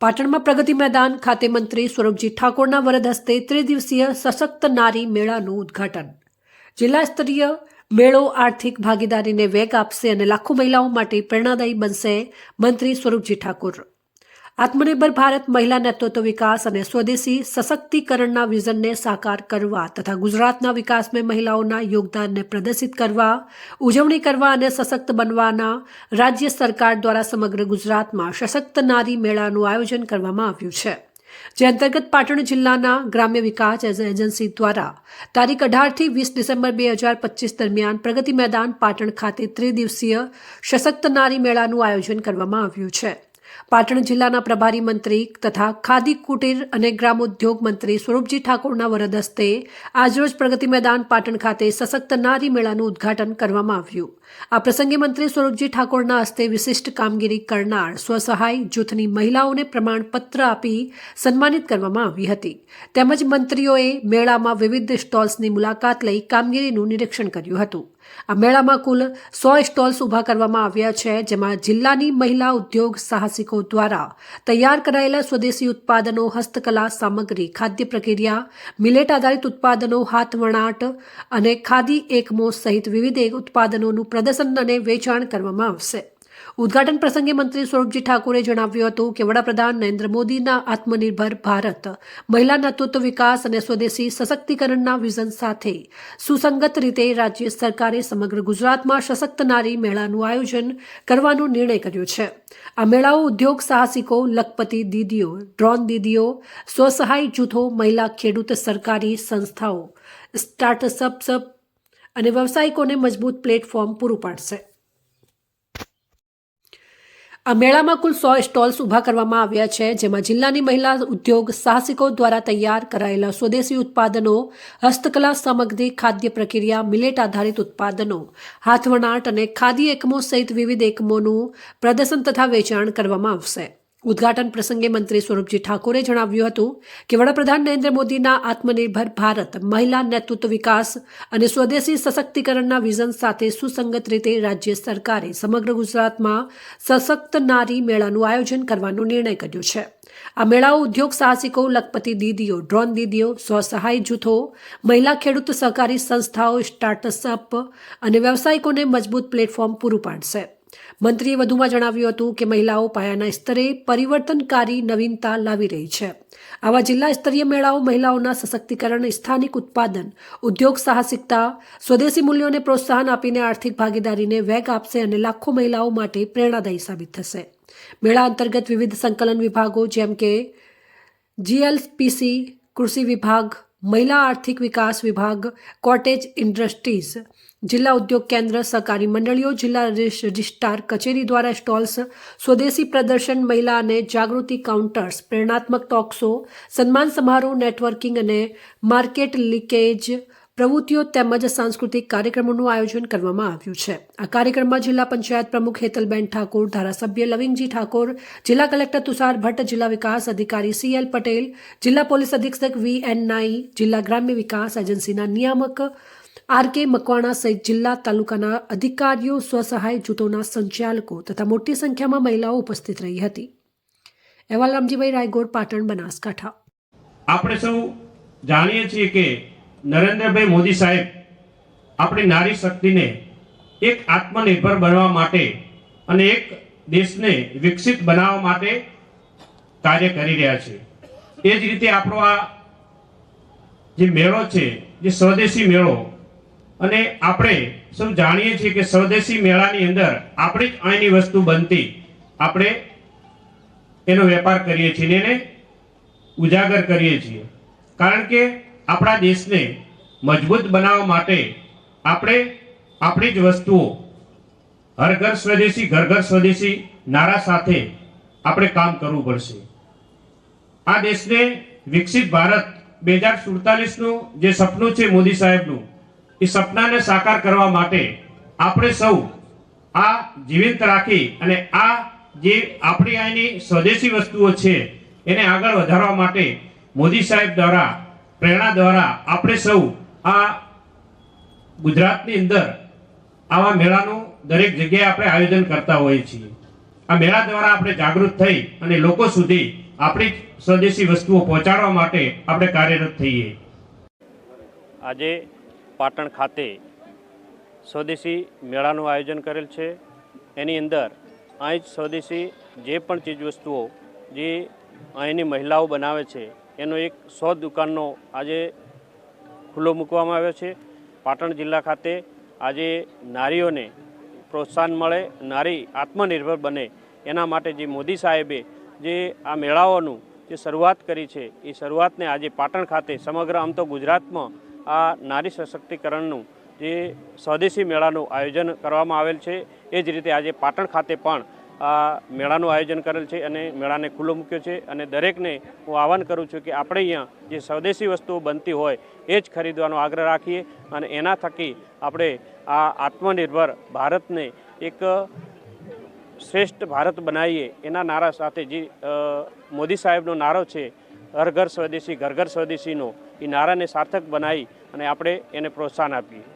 પાટણમાં પ્રગતિ મેદાન ખાતે મંત્રી સ્વરૂપજી ઠાકોરના વરદ હસ્તે ત્રિદિવસીય સશક્ત નારી મેળાનું ઉદ્ઘાટન. જિલ્લા સ્તરીય મેળો આર્થિક ભાગીદારીને વેગ આપશે અને લાખો મહિલાઓ માટે પ્રેરણાદાયી બનશે મંત્રી સ્વરૂપજી ઠાકોર. આત્મનિર્ભર ભારત મહિલા નેતૃત્વ વિકાસ અને સ્વદેશી સશક્તિકરણના વિઝનને સાકાર કરવા તથા ગુજરાતના વિકાસમાં મહિલાઓના યોગદાનને પ્રદર્શિત કરવા, ઉજવણી કરવા અને સશક્ત બનવાના રાજ્ય સરકાર દ્વારા સમગ્ર ગુજરાતમાં સશક્ત નારી મેળાનું આયોજન કરવામાં આવ્યું છે. જે અંતર્ગત પાટણ જિલ્લાના ગ્રામ્ય વિકાસ એજન્સી દ્વારા તારીખ અઢારથી વીસ ડિસેમ્બર બે હજાર પચીસ દરમિયાન પ્રગતિ મેદાન પાટણ ખાતે ત્રિદિવસીય સશક્ત નારી મેળાનું આયોજન કરવામાં આવ્યું છે. પાટણ જિલ્લાના પ્રભારી મંત્રી તથા ખાદી, કુટીર અને ગ્રામોદ્યોગ મંત્રી સ્વરૂપજી ઠાકોરના વરદ હસ્તે આજરોજ પ્રગતિ મેદાન પાટણ ખાતે સશક્ત નારી મેળાનું ઉદ્ઘાટન કરવામાં આવ્યું. આ પ્રસંગે મંત્રી સ્વરૂપજી ઠાકોરના હસ્તે વિશિષ્ટ કામગીરી કરનાર સ્વસહાય જૂથની મહિલાઓને પ્રમાણપત્ર આપી સન્માનિત કરવામાં આવી હતી. તેમજ મંત્રીઓએ મેળામાં વિવિધ સ્ટોલ્સની મુલાકાત લઈ કામગીરીનું નિરીક્ષણ કર્યું હતું. આ મેળામાં કુલ સો સ્ટોલ્સ ઊભા કરવામાં આવ્યા છે, જેમાં જિલ્લાની મહિલા ઉદ્યોગ સાહસિકો દ્વારા તૈયાર કરાયેલા સ્વદેશી ઉત્પાદનો, હસ્તકલા, સામગ્રી, ખાદ્ય પ્રક્રિયા, મિલેટ આધારિત ઉત્પાદનો હાથવણાટ અને ખાદી એકમો સહિત વિવિધ ઉત્પાદનોનું પ્રદર્શન અને વેચાણ કરવામાં આવશે. ઉદ્ઘાટન પ્રસંગે મંત્રી સ્વરૂપજી ઠાકોરે જણાવ્યું હતું કે વડાપ્રધાન નરેન્દ્ર મોદીના આત્મનિર્ભર ભારત મહિલા નેતૃત્વ વિકાસ અને સ્વદેશી સશક્તિકરણના વિઝન સાથે સુસંગત રીતે રાજ્ય સરકારે સમગ્ર ગુજરાતમાં સશક્ત નારી મેળાનું આયોજન કરવાનો નિર્ણય કર્યો છે. આ મેળાઓ ઉદ્યોગ સાહસિકો, લખપતિ દીદીઓ, ડ્રોન દીદીઓ, સ્વસહાય જૂથો, મહિલા ખેડૂત સરકારી સંસ્થાઓ સ્ટાર્ટઅપ્સ અને વ્યવસાયિકોને મજબૂત પ્લેટફોર્મ પૂરું પાડશે. આ મેળામાં કુલ સો સ્ટોલ્સ ઊભા કરવામાં આવ્યા છે, જેમાં જિલ્લાની મહિલા ઉદ્યોગ સાહસિકો દ્વારા તૈયાર કરાયેલા સ્વદેશી ઉત્પાદનો, હસ્તકલા સામગ્રી, ખાદ્ય પ્રક્રિયા, મિલેટ આધારિત ઉત્પાદનો, હાથવણાટ અને ખાદી એકમો સહિત વિવિધ એકમોનું પ્રદર્શન તથા વેચાણ કરવામાં આવશે. ઉદ્ઘાટન પ્રસંગે મંત્રી સ્વરૂપજી ઠાકોરે જણાવ્યું હતું કે વડાપ્રધાન નરેન્દ્ર મોદીના આત્મનિર્ભર ભારત, મહિલા નેતૃત્વ વિકાસ અને સ્વદેશી સશક્તિકરણના વિઝન સાથે સુસંગત રીતે રાજ્ય સરકારે સમગ્ર ગુજરાતમાં સશક્ત નારી મેળાનું આયોજન કરવાનો નિર્ણય કર્યો છે. આ મેળાઓ ઉદ્યોગ સાહસિકો, લખપતિ દીદીઓ, ડ્રોન દીદીઓ, સ્વસહાય જૂથો, મહિલા ખેડૂત સહકારી સંસ્થાઓ, સ્ટાર્ટઅપ અને વ્યવસાયિકોને મજબૂત પ્લેટફોર્મ પૂરું પાડશે. મંત્રીએ વધુમાં જણાવ્યું હતું કે મહિલાઓ પાયાના સ્તરે પરિવર્તનકારી નવીનતા લાવી રહી છે. આવા જિલ્લા સ્તરીય મેળાઓ મહિલાઓના સશક્તિકરણ, સ્થાનિક ઉત્પાદન, ઉદ્યોગ સાહસિકતા, સ્વદેશી મૂલ્યોને પ્રોત્સાહન આપીને આર્થિક ભાગીદારીને વેગ આપશે અને લાખો મહિલાઓ માટે પ્રેરણાદાયી સાબિત થશે. મેળા અંતર્ગત વિવિધ સંકલન વિભાગો જેમ કે જીએલપીસી, કૃષિ વિભાગ, મહિલા આર્થિક વિકાસ વિભાગ, કોટેજ ઇન્ડસ્ટ્રીઝ જિલ્લા ઉદ્યોગ કેન્દ્ર, સહકારી મંડળીઓ, જિલ્લા રજિસ્ટ્રાર કચેરી દ્વારા સ્ટોલ્સ, સ્વદેશી પ્રદર્શન, મહિલા અને જાગૃતિ કાઉન્ટર્સ, પ્રેરણાત્મક ટોક સન્માન સમારોહ નેટવર્કિંગ અને માર્કેટ લીકેજ પ્રવૃત્તિઓ તેમજ સાંસ્કૃતિક કાર્યક્રમોનું આયોજન કરવામાં આવ્યું છે. આ કાર્યક્રમમાં જિલ્લા પંચાયત પ્રમુખ હેતલબેન ઠાકોર, ધારાસભ્ય લવિંગજી ઠાકોર, જિલ્લા કલેક્ટર તુષાર ભટ્ટ, જિલ્લા વિકાસ અધિકારી સી એલ પટેલ, જિલ્લા પોલીસ અધિક્ષક વી એન નાઈ, જિલ્લા ગ્રામ્ય વિકાસ એજન્સીના નિયામક આર કે મકવાણા સહિત જિલ્લા તાલુકાના અધિકારીઓ સ્વસહાય જૂથોના સંચાલકો તથા મોટી સંખ્યામાં મહિલાઓ ઉપસ્થિત રહી હતી. અહેવાલ રામજીભાઈ રાયગોર, પાટણ, બનાસકાંઠા. આપણે સૌ જાણીએ છીએ કે નરેન્દ્રભાઈ મોદી સાહેબ આપણી નારી શક્તિને એક આત્મનિર્ભર બનવા માટે અને એક દેશને વિકસિત બનાવવા માટે કાર્ય કરી રહ્યા છે. એ જ રીતે આપણો આ જે મેળો છે, જે સ્વદેશી મેળો અને આપણે સૌ જાણીએ છીએ કે સ્વદેશી મેળાની અંદર આપણી જ અહીંની વસ્તુ બનતી. આપણે એનો વેપાર કરીએ છીએ એને ઉજાગર કરીએ છીએ. કારણ કે આપણા દેશને મજબૂત બનાવવા માટે આપણે આપણી જ વસ્તુઓ, હર ઘર સ્વદેશી, ઘર ઘર સ્વદેશી નારા સાથે આપણે કામ કરવું પડશે. આ દેશને વિકસિત ભારત બે હજાર સુડતાલીસનું જે સપનું છે મોદી સાહેબનું એ સપનાને સાકાર કરવા માટે આપણે સૌ આ જીવંત રાખી અને આ જે આપણી અહીંની સ્વદેશી વસ્તુઓ છે, એને આગળ વધારવા માટે મોદી સાહેબ દ્વારા, પ્રેરણા દ્વારા આપણે સૌ આ ગુજરાતની અંદર આવા મેળાનું દરેક જગ્યાએ આપણે આયોજન કરતા હોઈએ છીએ. આ મેળા દ્વારા આપણે જાગૃત થઈ અને લોકો સુધી આપણી સ્વદેશી વસ્તુઓ પહોંચાડવા માટે આપણે કાર્યરત થઈએ. આજે પાટણ ખાતે સ્વદેશી મેળાનું આયોજન કરેલ છે. એની અંદર અહીં જ સ્વદેશી જે પણ ચીજવસ્તુઓ જે અહીંની મહિલાઓ બનાવે છે, એનો એક સો દુકાનનો આજે ખુલ્લો મૂકવામાં આવ્યો છે. પાટણ જિલ્લા ખાતે આજે નારીઓને પ્રોત્સાહન મળે, નારી આત્મનિર્ભર બને. એના માટે જે મોદી સાહેબે જે આ મેળાઓનું જે શરૂઆત કરી છે, એ શરૂઆતને આજે પાટણ ખાતે સમગ્ર આમ તો ગુજરાતમાં આ નારી સશક્તિકરણનું જે સ્વદેશી મેળાનું આયોજન કરવામાં આવેલ છે, એ જ રીતે આજે પાટણ ખાતે પણ આ મેળાનું આયોજન કરેલ છે અને મેળાને ખુલ્લો મૂક્યો છે અને દરેકને હું આહવાન કરું છું કે આપણે અહીંયા જે સ્વદેશી વસ્તુઓ બનતી હોય, એ જ ખરીદવાનો આગ્રહ રાખીએ અને એના થકી આપણે આ આત્મનિર્ભર ભારતને એક શ્રેષ્ઠ ભારત બનાવીએ. એના નારા સાથે જે મોદી સાહેબનો નારો છે હર ઘર સ્વદેશી ઘર ઘર સ્વદેશીનો એ નારાને સાર્થક બનાવી અને આપણે એને પ્રોત્સાહન આપીએ.